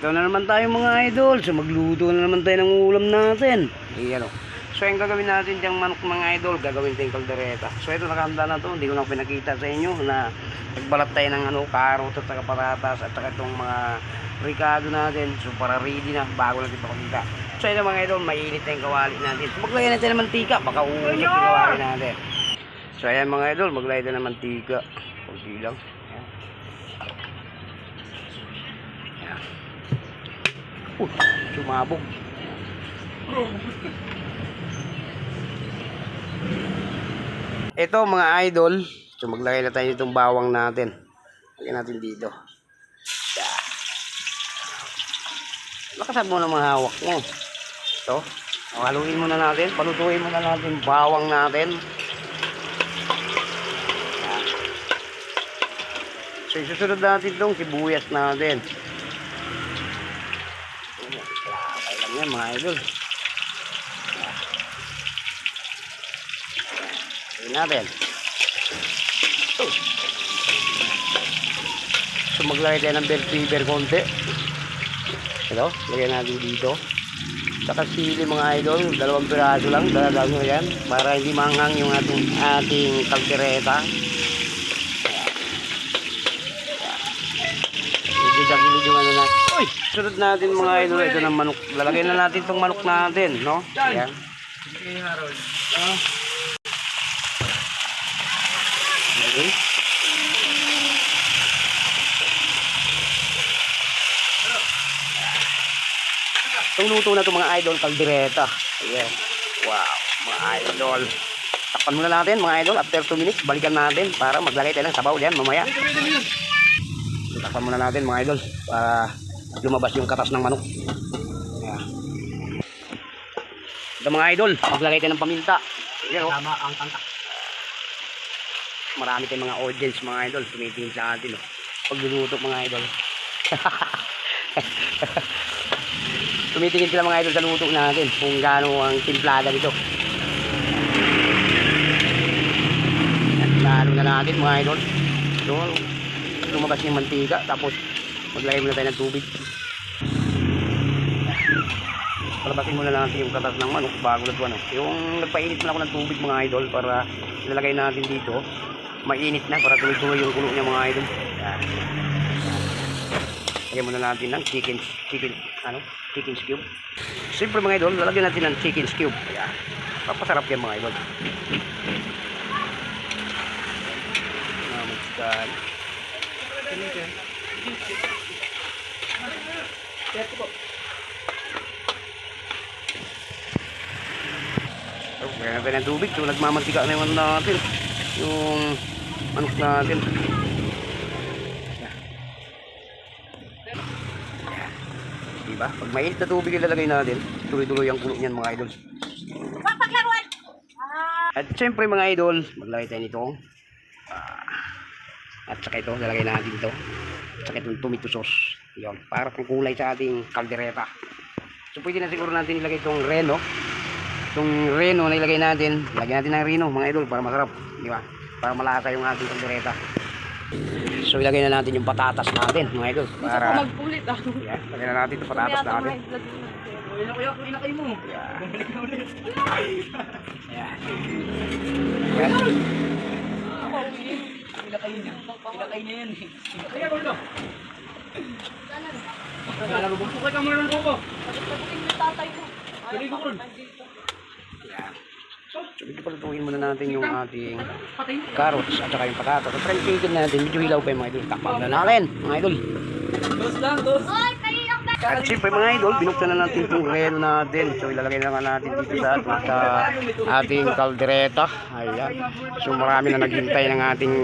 ito na naman tayo mga idol. So magluto na naman tayo ng ulam natin. Ayan o. So yung gagawin natin diyang manok mga idol, gagawin tayong kaldereta. So ito nakahanda na to, hindi ko na pinakita sa inyo na nagbalat tayo ng ano, karot at saka patatas at saka itong mga ricado natin. So para ready na bago natin pakita. So ito mga idol, mainit na yung kawali natin. So maglagay natin ng mantika, baka uusap yung kawali natin. So ayan mga idol, maglagay tayo ng mantika. Kunti lang. Uh, sumabog. Ito mga idol, so maglagay na tayo itong bawang natin. Lagyan natin dito. Lakasan mo ng mga hawak mo. Ito. Haluin muna natin. Palutuin muna natin bawang natin. So, isusunod natin itong sibuyas natin. Okay lang yan mga idol. Gawin natin. So maglagay tayo ng bell pepper konti. Ito, lagyan natin dito. Saka sili mga idol, dalawang piraso lang, daladaan nyo yan. Para hindi manghang yung ating, ating kaldereta. Hindi dagilid yung ano na. Uy! Sunod natin mga idol, ito ng manok. Lalagay na natin itong manok natin, no? Ayan. Okay. Itong luto na ito mga idol, kaldereta. Ayan. Wow, mga idol. Takpan muna natin mga idol. After 2 minutes, balikan natin para maglagay tayo ng sabaw diyan mamaya. Takpan muna natin mga idol para lumabas yung katas ng manok. Ayan. Ito mga idol, maglagay tayo ng paminta. Ayan, oh. Tama ang tangka. marami tayong mga audience mga idol tumitingin sa atin oh. pagluluto mga idol tumitingin sila mga idol sa luto natin kung gaano ang timplada nito lalo na natin mga idol so lumabas yung mantika tapos maglagay muna tayo ng tubig palabasin muna natin yung katas ng manok bago na ano. Yung nagpainit muna ako ng tubig mga idol para ilalagay natin dito. Mainit na para tuloy-tuloy yung kulo niya mga idol. Yan. Lagyan muna natin ng chicken, chicken, ano, chicken cube. Siyempre mga idol, lalagyan natin ng chicken cube. Yan. Papasarap yan mga idol. Namusta. So, kaya natin ng tubig. So, nagmamantika na yung ano natin. Yung manok natin. Yan. Yan. Diba? Pag mainit na tubig ilalagay natin, tuloy-tuloy ang kulo niyan mga idol. At syempre mga idol, maglagay tayo nito. Ah, at saka ito, lalagay natin ito. At saka itong tomato sauce. Yun, para pang kulay sa ating kaldereta. So pwede na siguro natin ilagay itong reno. Itong reno na ilagay natin, lagyan natin ng reno mga idol para masarap. Di ba? Para malasa yung ating kaldereta. So ilagay na natin yung patatas natin mga idol. Para, magpulit ah. yan, lagyan na natin yung patatas natin. Uy na kuya, uy na kayo mo. Yan. Bumalik na ulit. Yan. Yan. Niya. Ila kayo niya yan. Kaya gulo. Bukay ka muna ng buko. Tuloy ko ron. Yan. So, medyo palutuin muna natin yung ating carrots at saka yung patatas. At try chicken natin. Medyo hilaw pa yung mga idol. Takpan na natin, mga idol. Dos lang, dos. At syempre mga idol, binuksan na natin itong reno natin. So ilalagay na nga natin dito sa, sa ating kaldereta. Ayan. So marami na naghintay ng ating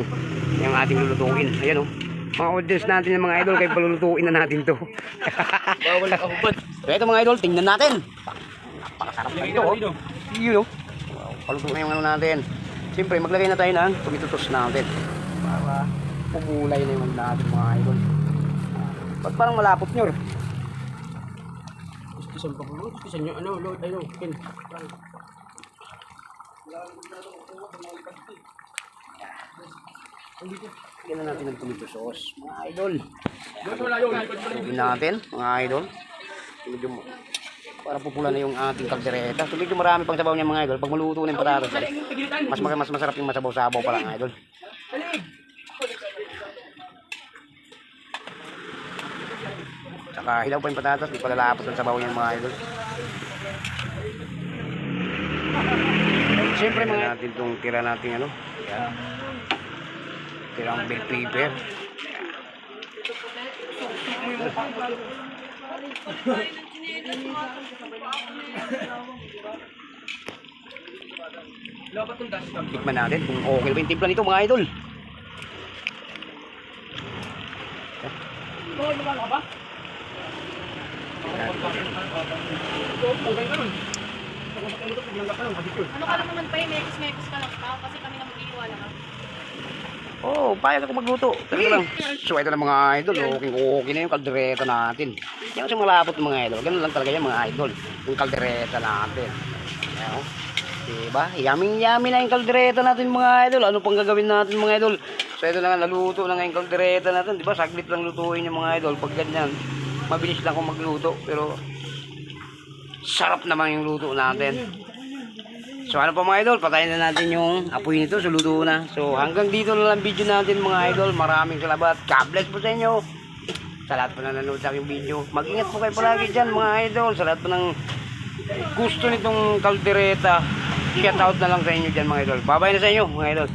yung ating lulutuin. Ayan oh. Mga audience natin yung mga idol, kaya palulutuin na natin to. Bawal na kahubad. so ito mga idol, tingnan natin. Napakasarap na ito oh. Yun oh. Wow, paluto na yung ano natin. Siyempre, maglagay na tayo ng sauce natin. Para pumulay na yung natin mga idol. Ba't parang malapot nyo? Kisan pa ko. Kisan nyo. Ano, Lord, ano, kin. Lagyan na natin ng tomato sauce, mga idol. Lagyan natin, mga idol. Medyo para pupula na yung ating kaldereta. So medyo marami pang sabaw niya mga idol. Pag maluto na yung patatas, pigilitan. mas, mas masarap yung masabaw-sabaw pala mga idol. Salig. Saka hilaw pa yung patatas, di palalapot ang sabaw niya mga idol. Siyempre mga natin itong tira natin ano. Yan. Tirang bell yung cam. Tikman natin kung okay ba yung timpla nito mga idol. Ano ka lang naman pa eh, mekis-mekis ka lang pa kasi kami naman iiwala ka. Oo, oh, payag ako magluto. Talaga lang. So ito na mga idol, okay okay na yung kaldereta natin. Yan kasi malapot mga idol. Ganun lang talaga yan mga idol. Yung kaldereta natin. Ayan, oh. Diba? Yaming yummy na yung kaldereta natin mga idol. Ano pang gagawin natin mga idol? So ito na nga, naluto na nga yung kaldereta natin. Diba? Saglit lang lutuin yung mga idol. Pag ganyan, mabilis lang kung magluto. Pero sarap naman yung luto natin. So ano pa mga idol, patayin na natin yung apoy nito, so luto na. So hanggang dito na lang video natin mga idol. Maraming salamat. God bless po sa inyo. Sa lahat po na nanonood sa aking video. Mag-ingat po kayo palagi dyan mga idol. Sa lahat po ng gusto nitong kaldereta. Shout out na lang sa inyo dyan mga idol. Babay na sa inyo mga idol.